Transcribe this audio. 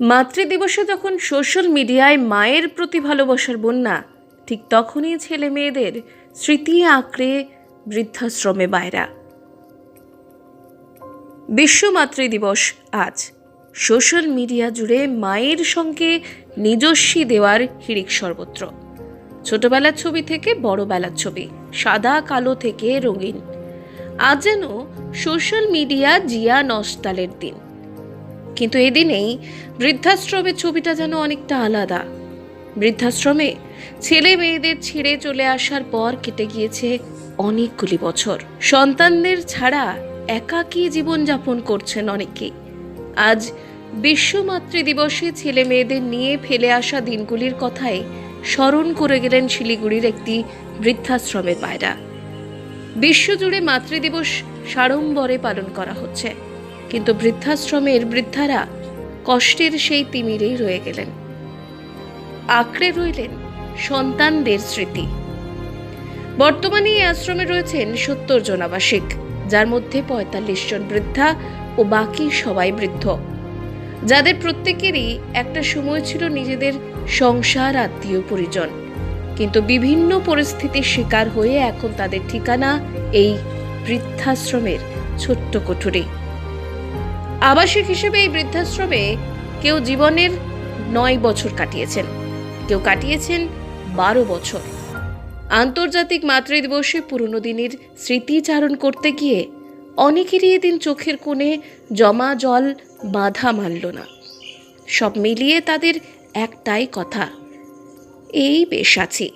মাতৃদিবসে যখন সোশ্যাল মিডিয়ায় মায়ের প্রতি ভালোবাসার বন্যা, ঠিক তখনই ছেলে মেয়েদের স্মৃতি আঁকড়ে বৃদ্ধাশ্রমে বায়রা বিশ্ব মাতৃদিবস আজ। সোশ্যাল মিডিয়া জুড়ে মায়ের সঙ্গে নিজস্বী দেওয়ার হিড়িক সর্বত্র। ছোটবেলার ছবি থেকে বড়বেলার ছবি, সাদা কালো থেকে রঙিন। আজ যেন সোশ্যাল মিডিয়া জিয়া নস্টালের দিন। কিন্তু এদিনেই বৃদ্ধাশ্রমের ছবিটা যেন অনেকটা আলাদা। বৃদ্ধাশ্রমে ছেলে মেয়েদের ছেড়ে চলে আসার পর কেটে গিয়েছে অনেকগুলি বছর। সন্তানদের ছাড়া একাকী জীবনযাপন করছেন অনেকেই আজ বিশ্ব মাতৃদিবসে ছেলে মেয়েদের নিয়ে ফেলে আসা দিনগুলির কথাই স্মরণ করে গেলেন শিলিগুড়ির একটি বৃদ্ধাশ্রমের পায়রা। বিশ্বজুড়ে মাতৃদিবস সাড়ম্বরে পালন করা হচ্ছে। কিন্তু বৃদ্ধাশ্রমের বৃদ্ধারা কষ্টের সেই তিমিরেই রয়ে গেলেন। আঁকড়ে রইলেন সন্তানদের স্মৃতি। বর্তমানে এই আশ্রমে রয়েছেন সত্তর জন আবাসিক যার মধ্যে পঁয়তাল্লিশ জন বৃদ্ধা ও বাকি সবাই বৃদ্ধ। যাদের প্রত্যেকেরই একটা সময় ছিল নিজেদের সংসার আত্মীয় পরিজন। কিন্তু বিভিন্ন পরিস্থিতির শিকার হয়ে এখন তাদের ঠিকানা এই বৃদ্ধাশ্রমের ছোট্ট কুঠুরি। আবাসিক হিসেবে এই বৃদ্ধাশ্রমে কেউ জীবনের নয় বছর কাটিয়েছেন। কেউ কাটিয়েছেন বারো বছর। আন্তর্জাতিক মাতৃদিবসে পুরনো দিনের স্মৃতিচারণ করতে গিয়ে অনেকেরই এদিন চোখের কোণে জমা জল বাধা মানল না। সব মিলিয়ে তাদের একটাই কথা, এই বেশ আছি।